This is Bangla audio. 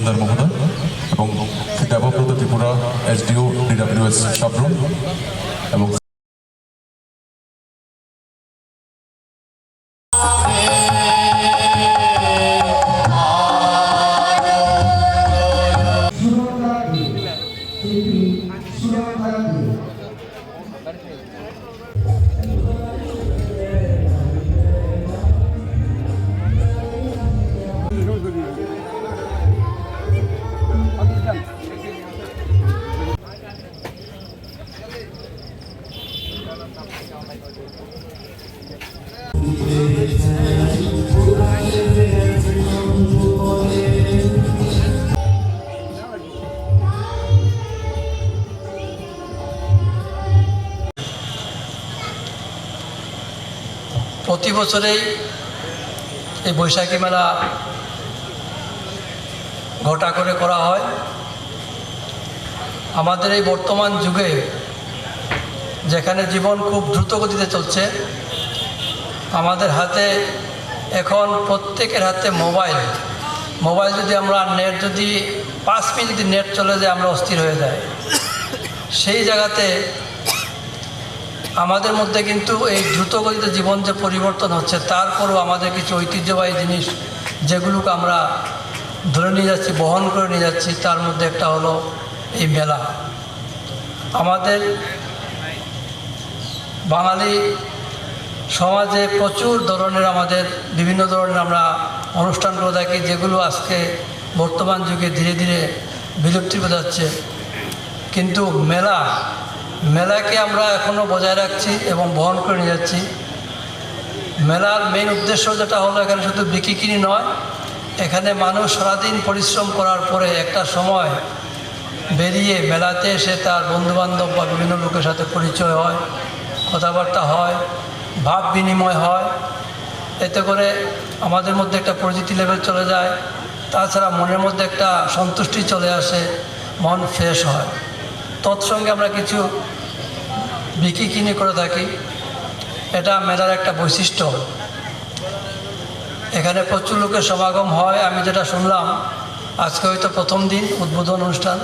মজুমদার মহোদয় এবং দেবব্রত ত্রিপুরা এসডিও ডিডাব্লিউএস সাবরুম এবং প্রতি বছরেই এই বৈশাখী মেলা ঘটা করে করা হয়। আমাদের এই বর্তমান যুগে যেখানে জীবন খুব দ্রুত গতিতে চলছে, আমাদের হাতে এখন প্রত্যেকের হাতে মোবাইল। মোবাইল যদি আমরা নেট যদি পাঁচ মিনিট যদি নেট চলে যায়, আমরা অস্থির হয়ে যায় সেই জায়গাতে আমাদের মধ্যে কিন্তু এই দ্রুতগতিতে জীবন যে পরিবর্তন হচ্ছে, তারপরও আমাদের কিছু ঐতিহ্যবাহী জিনিস যেগুলোকে আমরা ধরে নিয়ে যাচ্ছি, বহন করে নিয়ে যাচ্ছি, তার মধ্যে একটা হলো এই মেলা। আমাদের বাঙালি সমাজে প্রচুর ধরনের আমাদের, বিভিন্ন ধরনের আমরা অনুষ্ঠান করে থাকি, যেগুলো আজকে বর্তমান যুগে ধীরে ধীরে বিলুপ্তি যাচ্ছে। কিন্তু মেলা, মেলাকে আমরা এখনও বজায় রাখছি এবং বহন করে নিয়ে যাচ্ছি। মেলার মেন উদ্দেশ্য যেটা হলো, এখানে শুধু বিক্রি কিনি নয়, এখানে মানুষ সারাদিন পরিশ্রম করার পরে একটা সময় বেরিয়ে মেলাতে এসে তার বন্ধুবান্ধব বা বিভিন্ন লোকের সাথে পরিচয় হয়। কথাবার্তা হয়, ভাব বিনিময় হয়, এতে করে আমাদের মধ্যে একটা পরিচিতি লেভেল চলে যায়। তাছাড়া মনের মধ্যে একটা সন্তুষ্টি চলে আসে, মন ফ্রেশ হয়। তৎসঙ্গে আমরা কিছু বিক্রি কিনে করে থাকি। এটা মেলার একটা বৈশিষ্ট্য। এখানে প্রচুর লোকের সমাগম হয়, আমি যেটা শুনলাম, আজকে হয়তো প্রথম দিন উদ্বোধন অনুষ্ঠান।